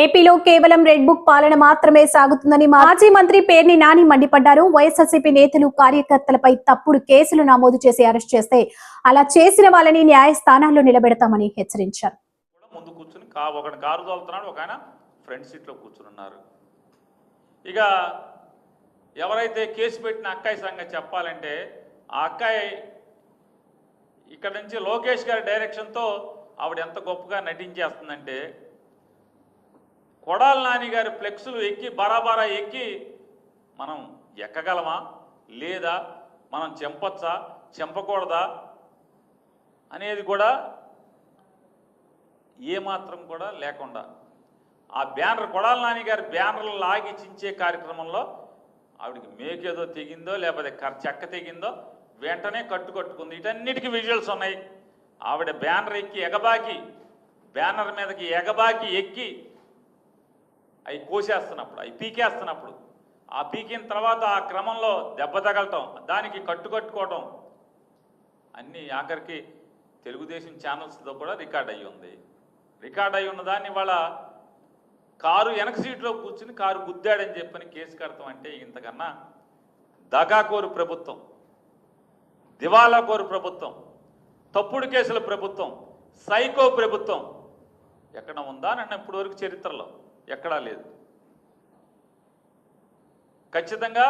ఏపీలో కేవలం red book పాలన మాత్రమే సాగుతుందని మాజీ మంత్రి పేర్ని నాని మండిపడ్డారు. వైఎస్ఆర్సీపీ నేతలు కార్యకర్తలపై తప్పుడు కేసులు నమోదు చేసి అరెస్ట్ చేస్తే అలా చేసిన వాళ్ళని న్యాయస్థానాల్లో నిలబెడతామని హెచ్చరించారు. కూడా ముందు కూర్చుని కా ఒకటి కారు తోలుతున్నాడు ఒక ఆయన ఫ్రంట్ సీట్లో కూర్చుని ఉన్నారు. ఇక ఎవరైతే కేసు పెట్టిన అక్కాయి సంగతి చెప్పాలంటే ఆ అక్కాయి ఇక్కడ నుంచి లోకేష్ గారి డైరెక్షన్తో ఆవిడ ఎంత గొప్పగా నటించేస్తుందంటే కొడాల నానిగారి ఫ్లెక్సులు ఎక్కి బరాబరా ఎక్కి మనం ఎక్కగలమా? లేదా మనం చెంపచ్చా? చెంపకూడదా? అనేది కూడా ఏమాత్రం కూడా లేకుండా. ఆ బ్యానర్ కొడాల నానిగారి బ్యానర్లు లాగి చించే కార్యక్రమంలో ఆవిడకి మేకేదో తెగిందో లేకపోతే కర్- చెక్క తెగిందో వెంటనే కట్టు కట్టుకుంది. విజువల్స్ ఉన్నాయి. ఆవిడ బ్యానర్ ఎక్కి ఎగబాకి బ్యానర్ మీదకి ఎగబాకి ఎక్కి అవి కోసేస్తున్నప్పుడు అవి పీకేస్తున్నప్పుడు ఆ పీకిన తర్వాత ఆ క్రమంలో దెబ్బ తగలటం దానికి కట్టు కట్టుకోవటం అన్నీ ఆఖరికి తెలుగుదేశం ఛానల్స్తో కూడా రికార్డ్ అయ్యి ఉంది. రికార్డ్ అయి ఉన్న దాన్ని వాళ్ళ కారు వెనక సీట్లో కూర్చుని కారు గుద్దాడని చెప్పని కేసు కడతాం అంటే ఇంతకన్నా దగాకోరు ప్రభుత్వం దివాలా కోరు ప్రభుత్వం తప్పుడు కేసుల ప్రభుత్వం సైకో ప్రభుత్వం ఎక్కడ ఉందా నన్ను ఇప్పటి వరకు చరిత్రలో. ఎక్కడా లేదు. ఖచ్చితంగా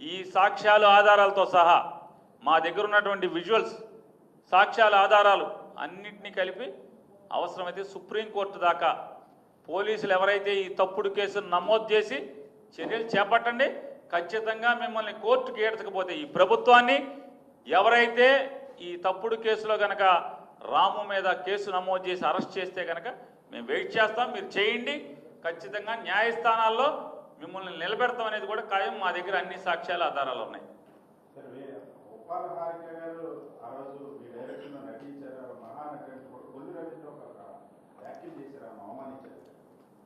ఈ సాక్ష్యాలు ఆధారాలతో సహా మా దగ్గర ఉన్నటువంటి విజువల్స్ సాక్ష్యాల ఆధారాలు అన్నింటినీ కలిపి అవసరమైతే సుప్రీంకోర్టు దాకా పోలీసులు ఎవరైతే ఈ తప్పుడు కేసును నమోదు చేసి చర్యలు చేపట్టండి. ఖచ్చితంగా మిమ్మల్ని కోర్టుకి ఏడతకపోతే ఈ ప్రభుత్వాన్ని ఎవరైతే ఈ తప్పుడు కేసులో కనుక రాము మీద కేసు నమోదు చేసి అరెస్ట్ చేస్తే కనుక మేము వెయిట్ చేస్తాం. మీరు చేయండి. ఖచ్చితంగా న్యాయస్థానాల్లో మిమ్మల్ని నిలబెడతాం అనేది కూడా ఖాయం మా దగ్గర అన్ని సాక్ష్యాల ఆధారాలు ఉన్నాయి.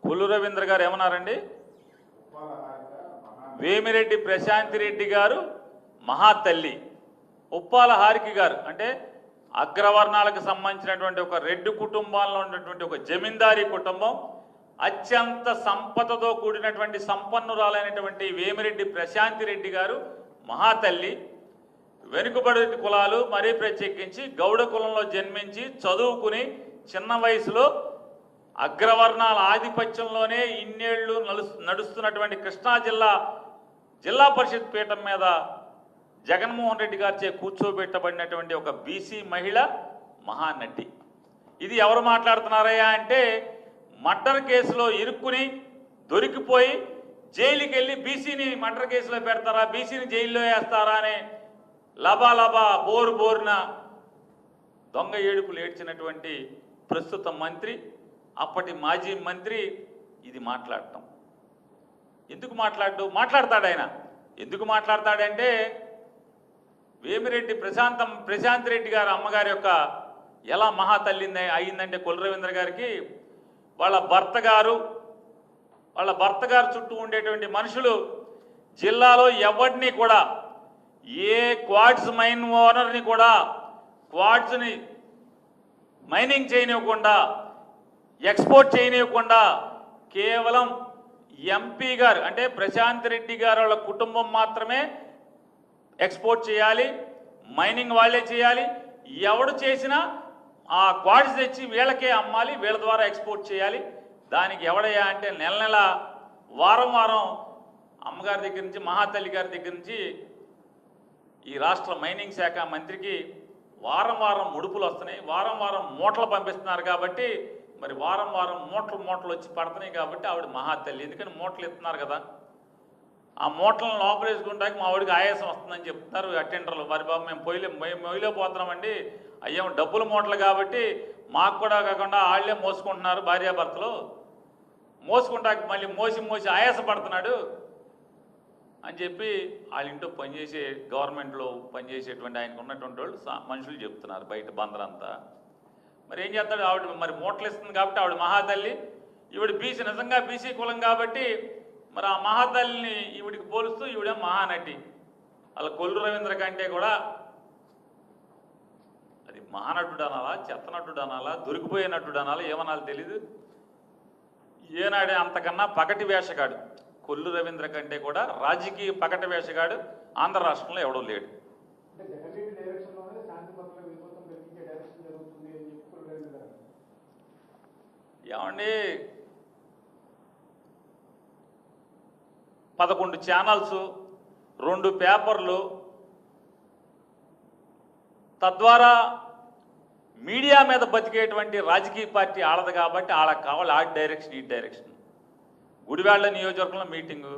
కొల్లు రవీంద్ర గారు ఏమన్నారండి? వేమిరెడ్డి ప్రశాంతి రెడ్డి గారు మహాతల్లి. ఉప్పాల హారికి గారు అంటే అగ్రవర్ణాలకు సంబంధించినటువంటి ఒక రెడ్డి కుటుంబాల్లో ఉన్నటువంటి ఒక జమీందారీ కుటుంబం. అత్యంత సంపదతో కూడినటువంటి సంపన్నురాలైనటువంటి వేమిరెడ్డి ప్రశాంతి రెడ్డి గారు మహాతల్లి వెనుకబడి కులాలు మరీ ప్రత్యేకించి గౌడ కులంలో జన్మించి చదువుకుని చిన్న వయసులో అగ్రవర్ణాల ఆధిపత్యంలోనే ఇన్నేళ్ళు నడుస్తున్నటువంటి కృష్ణా జిల్లా జిల్లా పరిషత్ పీఠం మీద జగన్మోహన్ రెడ్డి గారిచే కూర్చోబెట్టబడినటువంటి ఒక బీసీ మహిళ మహానటి. ఇది ఎవరు మాట్లాడుతున్నారయ్యా అంటే మర్డర్ కేసులో ఇరుక్కుని దొరికిపోయి జైలుకి వెళ్ళి బీసీని మర్డర్ కేసులో పెడతారా? బీసీని జైల్లో వేస్తారా అనే లబాలబా లబా బోరు బోరున దొంగ ఏడుపులు ఏడ్చినటువంటి ప్రస్తుత మంత్రి అప్పటి మాజీ మంత్రి ఇది మాట్లాడటం. ఎందుకు మాట్లాడు మాట్లాడతాడు ఆయన. ఎందుకు మాట్లాడతాడంటే వేమిరెడ్డి ప్రశాంతం ప్రశాంత్ రెడ్డి గారు అమ్మగారి యొక్క ఎలా మహాతల్లింది అయిందంటే కుల రవీంద్ర గారికి వాళ్ళ భర్త గారు వాళ్ళ భర్త గారు చుట్టూ ఉండేటువంటి మనుషులు జిల్లాలో ఎవరిని కూడా ఏ క్వాడ్స్ మైన్ ఓనర్ని కూడా క్వాడ్స్ని మైనింగ్ చేయనివ్వకుండా ఎక్స్పోర్ట్ చేయనివ్వకుండా కేవలం ఎంపీ గారు అంటే ప్రశాంత్ రెడ్డి గారు వాళ్ళ కుటుంబం మాత్రమే ఎక్స్పోర్ట్ చేయాలి మైనింగ్ వాళ్ళే చేయాలి. ఎవడు చేసినా ఆ క్వాడ్స్ తెచ్చి వీళ్ళకే అమ్మాలి వీళ్ళ ద్వారా ఎక్స్పోర్ట్ చేయాలి. దానికి ఎవడయ్యా అంటే నెల నెల వారం వారం అమ్మగారి దగ్గర నుంచి మహాతల్లి గారి దగ్గర నుంచి ఈ రాష్ట్ర మైనింగ్ శాఖ మంత్రికి వారం వారం ముడుపులు వస్తున్నాయి. వారం వారం మూటలు పంపిస్తున్నారు కాబట్టి మరి వారం వారం మూటలు మూటలు వచ్చి పడుతున్నాయి కాబట్టి ఆవిడ మహాతల్లి. ఎందుకని మూటలు ఇస్తున్నారు కదా? ఆ మూటలను లోపలేసుకుంటాక మా ఆవిడకి ఆయాసం వస్తుందని చెప్తున్నారు అటెండర్లు మరి బాబు మేము పొయ్యిలే మేము మొయ్యిలో పోతున్నామండి. అయ్యేమో డబ్బుల మూటలు కాబట్టి మాకు కూడా కాకుండా వాళ్ళే మోసుకుంటున్నారు భార్యాభర్తలు. మోసుకుంటాక మళ్ళీ మోసి మోసి ఆయాస పడుతున్నాడు అని చెప్పి వాళ్ళ ఇంట్లో పనిచేసే గవర్నమెంట్లో పనిచేసేటువంటి ఆయనకు ఉన్నటువంటి వాళ్ళు మనుషులు చెప్తున్నారు బయట బందరంతా. మరి ఏం చేస్తాడు? ఆవిడ మరి మూటలు ఇస్తుంది కాబట్టి ఆవిడ మహాతల్లి. ఈవిడ బీసీ నిజంగా బీసీ కులం కాబట్టి మరి ఆ మహాతల్లిని ఈవిడికి పోలుస్తూ ఈవిడ మహానటి. వాళ్ళ కొల్లు రవీంద్ర కంటే కూడా అది మహానటుడు అనాలా చెత్తనటుడు అనాలా దొరికిపోయే నటుడు అనాలా ఏమనాలి తెలీదు. ఏనాడే అంతకన్నా పగటి వేషగాడు. కొల్లు రవీంద్ర కంటే కూడా రాజకీయ పగటి వేషగాడు ఆంధ్ర రాష్ట్రంలో ఎవడో లేడు. అంటే జగన్ రెడ్డి డైరెక్షన్లోనే శాంతి భద్రతల విధ్వంసం పెరిగించే డైరెక్షన్ జరుగుతుంది అని చెప్పి కూడా రవీంద్ర గారు ఏమండి పదకొండు ఛానల్స్ రెండు పేపర్లు. తద్వారా మీడియా మీద బతికేటువంటి రాజకీయ పార్టీ ఆడదు కాబట్టి ఆడకు కావాలి ఆ డైరెక్షన్ ఈ డైరెక్షన్ గుడివాళ్ళ నియోజకవర్గంలో మీటింగు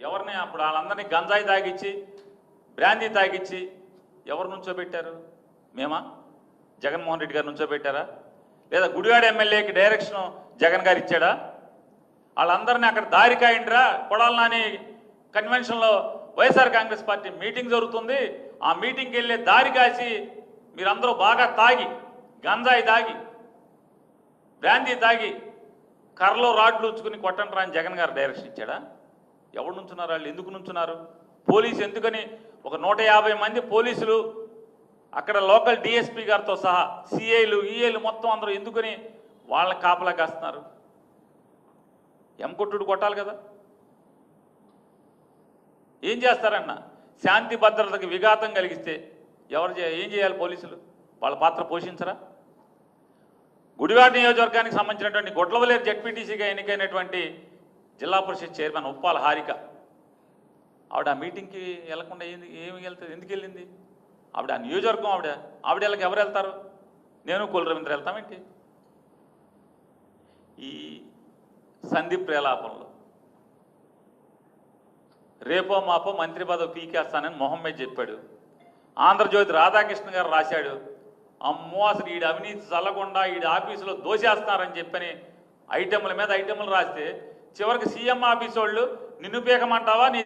ఎవరిని అప్పుడు వాళ్ళందరినీ గంజాయి తాగిచ్చి బ్రాందీ తాగిచ్చి ఎవరు నుంచోబెట్టారు? మేమా? జగన్మోహన్ రెడ్డి గారు నుంచోబెట్టారా? లేదా గుడివాడ ఎమ్మెల్యేకి డైరెక్షన్ జగన్ గారు ఇచ్చాడా? వాళ్ళందరినీ అక్కడ దారి కాయండిరా. కొడాలని కన్వెన్షన్లో వైఎస్ఆర్ కాంగ్రెస్ పార్టీ మీటింగ్ జరుగుతుంది. ఆ మీటింగ్కి వెళ్ళే దారి కాసి మీరందరూ బాగా తాగి గంజాయి తాగి బ్రాందీ తాగి కర్రలో రాడ్లు ఉంచుకుని కొట్టండి రా అని జగన్ గారు డైరెక్షన్ ఇచ్చాడా? ఎవరు నుంచున్నారు? వాళ్ళు ఎందుకు నుంచున్నారు? పోలీసు ఎందుకని? ఒక నూట యాభై మంది పోలీసులు అక్కడ లోకల్ డిఎస్పీ గారితో సహా సిఐలు ఈఏలు మొత్తం అందరూ ఎందుకని వాళ్ళ కాపలా కాస్తున్నారు? ఎంకొట్టుడు కొట్టాలి కదా. ఏం చేస్తారన్న? శాంతి భద్రతకి విఘాతం కలిగిస్తే ఎవరు ఏం చేయాలి పోలీసులు? వాళ్ళ పాత్ర పోషించరా? గుడివాడ నియోజకవర్గానికి సంబంధించినటువంటి గొడ్లవలేరు జడ్పీటీసీగా ఎన్నికైనటువంటి జిల్లా పరిషత్ చైర్మన్ ఉప్పాల హారిక ఆవిడ ఆ మీటింగ్కి వెళ్ళకుండా ఏంది ఏమి వెళ్తుంది ఎందుకు వెళ్ళింది? ఆవిడ ఆ నియోజకవర్గం ఆవిడ ఆవిడ వెళ్ళకి ఎవరు వెళ్తారు? నేను కుల రవీంద్ర వెళ్తామేంటి ఈ సంధి ప్రేలాపంలో. రేపో మాపో మంత్రి పదవి పీకేస్తానని మొహమ్మద్ చెప్పాడు. ఆంధ్రజ్యోతి రాధాకృష్ణ గారు రాశాడు అమ్మో అసలు ఈడు అవినీతి చల్లకుండా ఈడు ఆఫీసులో దోసేస్తున్నారని చెప్పని ఐటెంల మీద ఐటెంలు రాస్తే చివరికి సీఎం ఆఫీస్ వాళ్ళు నిన్ను పీకమంటావా నీ